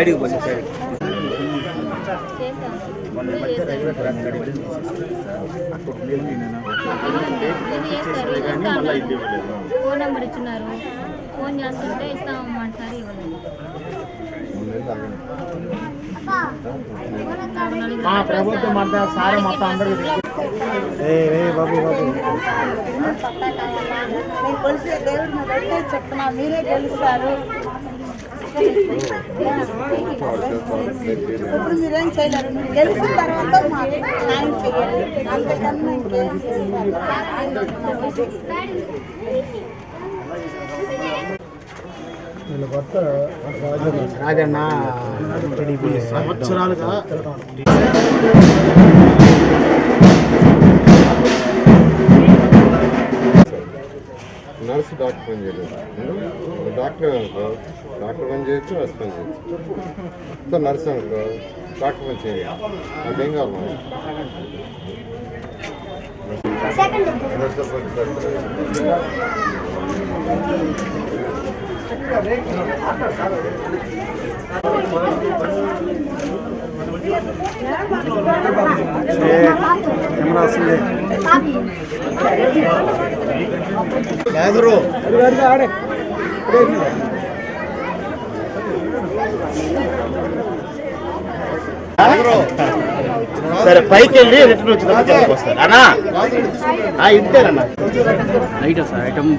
సైడ్కి పోయి side phone number ఇచ్చినారు ఫోన్ చేస్తుంటే ఇస్తామంటారు ఇవ్వలేదు ప్రభుత్వం అంతా సార్ మొత్తం మీరే గెలుస్తారు. ఇప్పుడు మీరేం చేయలేరు మీరు గెలిచిన తర్వాత మాకు న్యాయం చేయాలి అంతకన్నా ఇంకేం చేస్తారు రాజన్న సంవత్సరాలుగా. నర్సు డాక్టర్ పని చేయలేదు. డాక్టర్ అనుకో డాక్టర్ పని చేయొచ్చు నర్స్ పని చేయొచ్చు. సో నర్స్ అనుకో డాక్టర్ పని చేయాలి అదేం కావాలి? మరి? సరే పైకి వెళ్ళి రిటర్న్ వస్తారు. అన్నా? ఆ, ఇంతేనన్నా. నైట్ సార్ ఐటమ్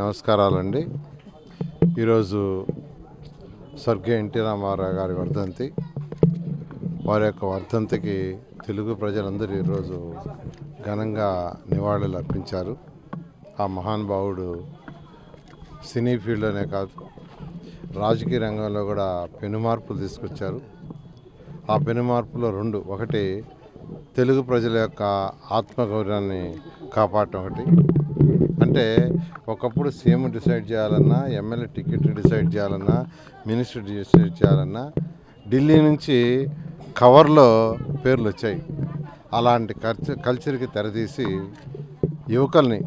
నమస్కారాలండి. ఈరోజు స్వర్గీయ ఎన్టీ రామారావు గారి వర్ధంతి. వారి యొక్క వర్ధంతికి తెలుగు ప్రజలందరూ ఈరోజు ఘనంగా నివాళులు అర్పించారు. ఆ మహానుభావుడు సినీ ఫీల్డ్లోనే కాదు రాజకీయ రంగంలో కూడా పెనుమార్పులు తీసుకొచ్చారు. ఆ పెను మార్పులో రెండు ఒకటి తెలుగు ప్రజల యొక్క ఆత్మగౌరవాన్ని కాపాడటం ఒకటి అంటే ఒకప్పుడు సీఎం డిసైడ్ చేయాలన్నా ఎమ్మెల్యే టికెట్ డిసైడ్ చేయాలన్నా మినిస్టర్ డిసైడ్ చేయాలన్నా ఢిల్లీ నుంచి కవర్లో పేర్లు వచ్చాయి. అలాంటి కల్చర్ కల్చర్కి తెరదీసి యువకుల్ని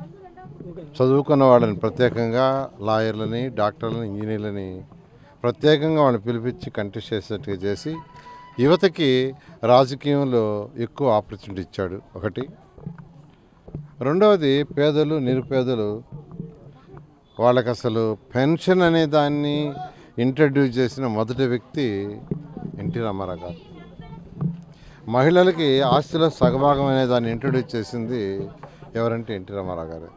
చదువుకున్న వాళ్ళని ప్రత్యేకంగా లాయర్లని డాక్టర్లని ఇంజనీర్లని ప్రత్యేకంగా వాళ్ళని పిలిపించి కంటెస్ట్ చేసేట్టుగా చేసి యువతకి రాజకీయంలో ఎక్కువ ఆపర్చునిటీ ఇచ్చాడు ఒకటి. రెండవది పేదలు నిరుపేదలు వాళ్ళకి అసలు పెన్షన్ అనే దాన్ని ఇంట్రడ్యూస్ చేసిన మొదటి వ్యక్తి ఎన్టీ రామారావు గారు. మహిళలకి ఆస్తిలో సగభాగం అనే దాన్ని ఇంట్రడ్యూస్ చేసింది ఎవరంటే ఎన్టీ రామారావు గారు.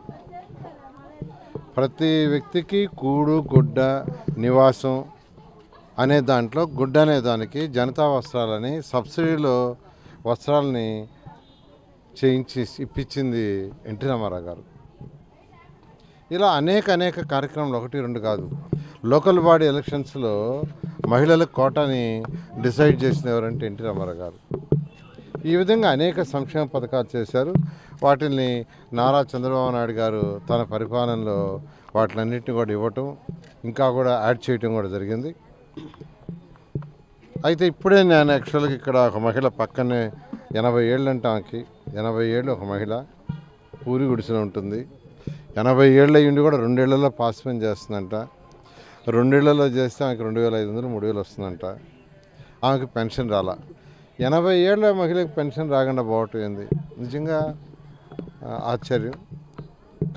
ప్రతి వ్యక్తికి కూడు గుడ్డ నివాసం అనే దాంట్లో గుడ్డ అనే దానికి జనతా వస్త్రాలని సబ్సిడీలో వస్త్రాలని చేయించి ఇప్పించింది ఎన్టీ రామారావు గారు. ఇలా అనేక అనేక కార్యక్రమాలు ఒకటి రెండు కాదు. లోకల్ బాడీ ఎలక్షన్స్లో మహిళల కోటాని డిసైడ్ చేసిన ఎవరంటే ఎన్టీ రామారావు గారు. ఈ విధంగా అనేక సంక్షేమ పథకాలు చేశారు. వాటిని నారా చంద్రబాబు నాయుడు గారు తన పరిపాలనలో వాటిలన్నింటినీ కూడా ఇవ్వటం ఇంకా కూడా యాడ్ చేయటం కూడా జరిగింది. అయితే ఇప్పుడే నేను యాక్చువల్గా ఇక్కడ ఒక మహిళ పక్కనే ఎనభై ఏళ్ళు అంటే ఆమెకి ఎనభై ఏళ్ళు ఒక మహిళ పూరి గుడిసెలో ఉంటుంది. ఎనభై ఏళ్ళ ఇండి కూడా రెండేళ్ళలో పాస్ పని చేస్తుందంట. రెండేళ్ళలో చేస్తే ఆమెకు రెండు వేల ఐదు వందలు మూడు వేలు వస్తుందంట. ఆమెకు పెన్షన్ రాలా. ఎనభై ఏళ్ళ మహిళకి పెన్షన్ రాకుండా పోవటం ఏంది? నిజంగా ఆశ్చర్యం.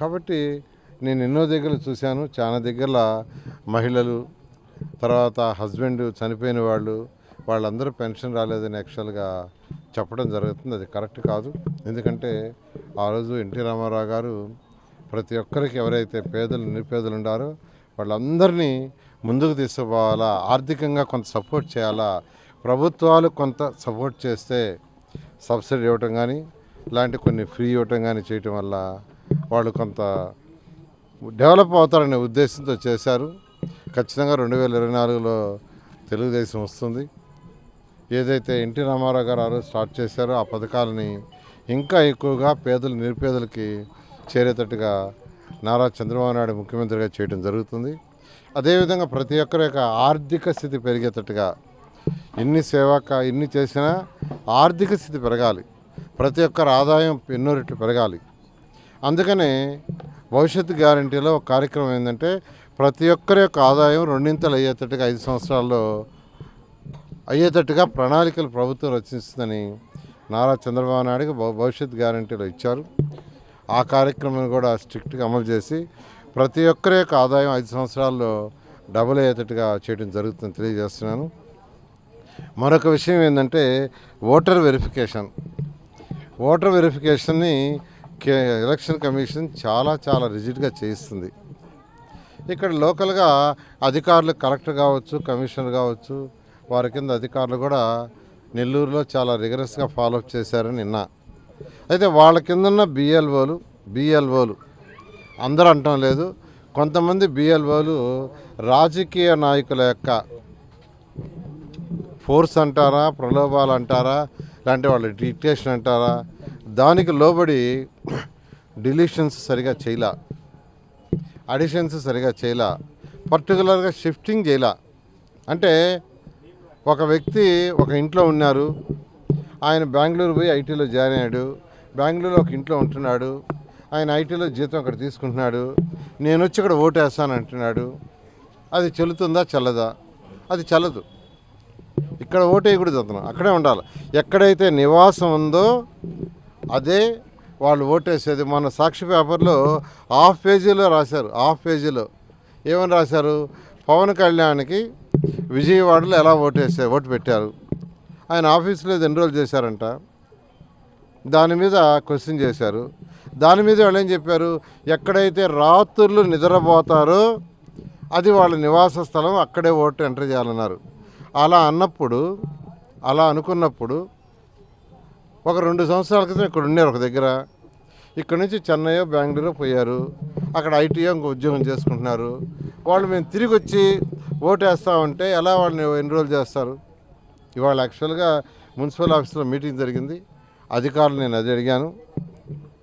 కాబట్టి నేను ఎన్నో దగ్గర చూశాను. చాలా దగ్గర మహిళలు తర్వాత హస్బెండ్ చనిపోయిన వాళ్ళు వాళ్ళందరూ పెన్షన్ రాలేదని యాక్చువల్గా చెప్పడం జరుగుతుంది. అది కరెక్ట్ కాదు. ఎందుకంటే ఆ రోజు ఎన్టీ రామారావు గారు ప్రతి ఒక్కరికి ఎవరైతే పేదలు నిరుపేదలు ఉండారో వాళ్ళందరినీ ముందుకు తీసుకుపోవాలా ఆర్థికంగా కొంత సపోర్ట్ చేయాలా ప్రభుత్వాలు కొంత సపోర్ట్ చేస్తే సబ్సిడీ ఇవ్వటం కానీ ఇలాంటి కొన్ని ఫ్రీ ఇవ్వటం కానీ చేయటం వల్ల వాళ్ళు కొంత డెవలప్ అవుతారనే ఉద్దేశంతో చేశారు. ఖచ్చితంగా రెండు వేల ఇరవై నాలుగులో తెలుగుదేశం వస్తుంది. ఏదైతే ఎన్టీ రామారావు గారు స్టార్ట్ చేశారో ఆ పథకాలని ఇంకా ఎక్కువగా పేదలు నిరుపేదలకి చేరేటట్టుగా నారా చంద్రబాబు నాయుడు ముఖ్యమంత్రిగా చేయడం జరుగుతుంది. అదేవిధంగా ప్రతి ఒక్కరి యొక్క ఆర్థిక స్థితి పెరిగేటట్టుగా ఎన్ని సేవాక ఎన్ని చేసినా ఆర్థిక స్థితి పెరగాలి. ప్రతి ఒక్కరి ఆదాయం ఎన్నో రెట్లు పెరగాలి. అందుకనే భవిష్యత్ గ్యారంటీలో ఒక కార్యక్రమం ఏంటంటే ప్రతి ఒక్కరి యొక్క ఆదాయం రెండింతలు అయ్యేటట్టుగా ఐదు సంవత్సరాల్లో అయ్యేటట్టుగా ప్రణాళికలు ప్రభుత్వం రచిస్తుందని నారా చంద్రబాబు నాయుడుకి భవిష్యత్ గ్యారంటీలు ఇచ్చారు. ఆ కార్యక్రమం కూడా స్ట్రిక్ట్గా అమలు చేసి ప్రతి ఒక్కరి యొక్క ఆదాయం ఐదు సంవత్సరాల్లో డబుల్ అయ్యేటట్టుగా చేయడం జరుగుతుందని తెలియజేస్తున్నాను. మరొక విషయం ఏంటంటే ఓటర్ వెరిఫికేషన్. ఓటర్ వెరిఫికేషన్ని కే ఎలక్షన్ కమిషన్ చాలా చాలా రిజిడ్గా చేయిస్తుంది. ఇక్కడ లోకల్గా అధికారులు కలెక్టర్ కావచ్చు కమిషనర్ కావచ్చు వారి కింద అధికారులు కూడా నెల్లూరులో చాలా రిగరస్గా ఫాలోఅప్ చేశారని నిన్న. అయితే వాళ్ళ కింద ఉన్న బిఎల్ఓలు బిఎల్ఓలు అందరూ అంటం లేదు. కొంతమంది బిఎల్ఓలు రాజకీయ నాయకుల యొక్క ఫోర్స్ అంటారా ప్రలోభాలు అంటారా ఇలాంటి వాళ్ళ డిక్టేషన్ అంటారా దానికి లోబడి డిలీషన్స్ సరిగా చేయలా. అడిషన్స్ సరిగా చేయలా. పర్టికులర్గా షిఫ్టింగ్ చేయలా. అంటే ఒక వ్యక్తి ఒక ఇంట్లో ఉన్నారు. ఆయన బెంగళూరు పోయి ఐటీలో జాయిన్ అయ్యాడు. బెంగళూరులో ఒక ఇంట్లో ఉంటున్నాడు. ఆయన ఐటీలో జీతం అక్కడ తీసుకుంటున్నాడు. నేను వచ్చి ఇక్కడ ఓటు వేస్తాను అంటున్నాడు. అది చెల్లుతుందా? చల్లదా? అది చల్లదు. ఇక్కడ ఓటు వేయకూడదు అతను. అక్కడే ఉండాలి. ఎక్కడైతే నివాసం ఉందో అదే వాళ్ళు ఓటేసేది. మన సాక్షి పేపర్లో హాఫ్ పేజీలో రాశారు. హాఫ్ పేజీలో. ఏమని రాశారు? పవన్ కళ్యాణ్కి విజయవాడలో ఎలా ఓటేసే ఓటు పెట్టారు. ఆయన ఆఫీసులో ఇది ఎన్రోల్ చేశారంట. దాని మీద క్వశ్చన్ చేశారు. దాని మీద వాళ్ళు ఏం చెప్పారు? ఎక్కడైతే రాత్రులు నిద్రపోతారో అది వాళ్ళ నివాస స్థలం అక్కడే ఓటు ఎంటర్ చేయాలన్నారు. అలా అన్నప్పుడు అలా అనుకున్నప్పుడు ఒక రెండు సంవత్సరాల క్రితం ఇక్కడ ఉన్నారు ఒక దగ్గర. ఇక్కడ నుంచి చెన్నై బెంగళూరు పోయారు. అక్కడ ఐటీఓ ఇంకో ఉద్యోగం చేసుకుంటున్నారు. వాళ్ళు మేము తిరిగి వచ్చి ఓటు వేస్తామంటే ఎలా వాళ్ళని ఎన్రోల్ చేస్తారు? ఇవాళ యాక్చువల్గా మున్సిపల్ ఆఫీస్లో మీటింగ్ జరిగింది. అధికారులు నేను అది అడిగాను.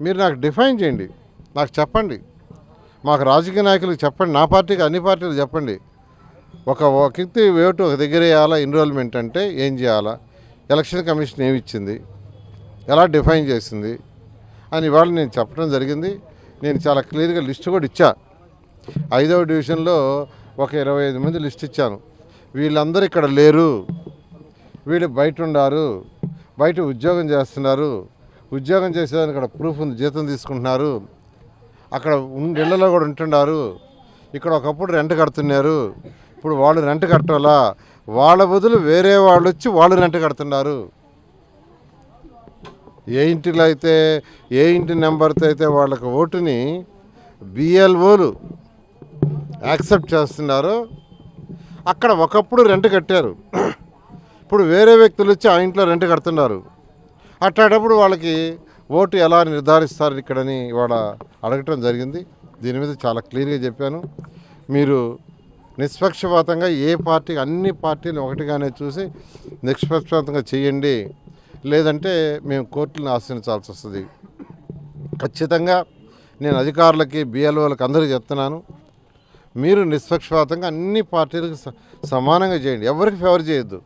మీరు నాకు డిఫైన్ చేయండి. నాకు చెప్పండి. మాకు రాజకీయ నాయకులకు చెప్పండి. నా పార్టీకి అన్ని పార్టీలు చెప్పండి. ఒక ఒక వ్యక్తి ఓటు ఒక దగ్గర వేయాలా? ఎన్రోల్మెంట్ అంటే ఏం చేయాలా? ఎలక్షన్ కమిషన్ ఏమి ఇచ్చింది? ఎలా డిఫైన్ చేసింది? అని ఇవాళ నేను చెప్పడం జరిగింది. నేను చాలా క్లియర్గా లిస్ట్ కూడా ఇచ్చా. ఐదవ డివిజన్లో ఒక ఇరవై ఐదు మంది లిస్ట్ ఇచ్చాను. వీళ్ళందరూ ఇక్కడ లేరు. వీళ్ళు బయట ఉండారు. బయట ఉద్యోగం చేస్తున్నారు. ఉద్యోగం చేసేదానికి ఇక్కడ ప్రూఫ్ ఉంది. జీతం తీసుకుంటున్నారు. అక్కడ ఇళ్ళలో కూడా ఉంటున్నారు. ఇక్కడ ఒకప్పుడు రెంట్ కడుతున్నారు. ఇప్పుడు వాళ్ళు రెంట్ కట్టాలా? వాళ్ళ బదులు వేరే వాళ్ళు వచ్చి వాళ్ళు రెంట్ కడుతున్నారు. ఏ ఇంటిలో అయితే ఏ ఇంటి నెంబర్తో అయితే వాళ్ళకి ఓటుని బిఎల్ఓలు యాక్సెప్ట్ చేస్తున్నారో అక్కడ ఒకప్పుడు రెంట్ కట్టారు. ఇప్పుడు వేరే వ్యక్తులు వచ్చి ఆ ఇంట్లో రెంట్ కడుతున్నారు. అట్లాంటప్పుడు వాళ్ళకి ఓటు ఎలా నిర్ధారిస్తారు ఇక్కడని ఇవాళ అడగటం జరిగింది. దీని మీద చాలా క్లియర్గా చెప్పాను. మీరు నిష్పక్షపాతంగా ఏ పార్టీ అన్ని పార్టీలు ఒకటిగానే చూసి నిష్పక్షపాతంగా చేయండి. లేదంటే మేము కోర్టులను ఆశ్రయించాల్సి వస్తుంది. ఖచ్చితంగా నేను అధికారులకి బిఎల్ఓలకు అందరికీ చెప్తున్నాను. మీరు నిష్పక్షపాతంగా అన్ని పార్టీలకు స- సమానంగా చేయండి. ఎవరికి ఫేవర్ చేయొద్దు.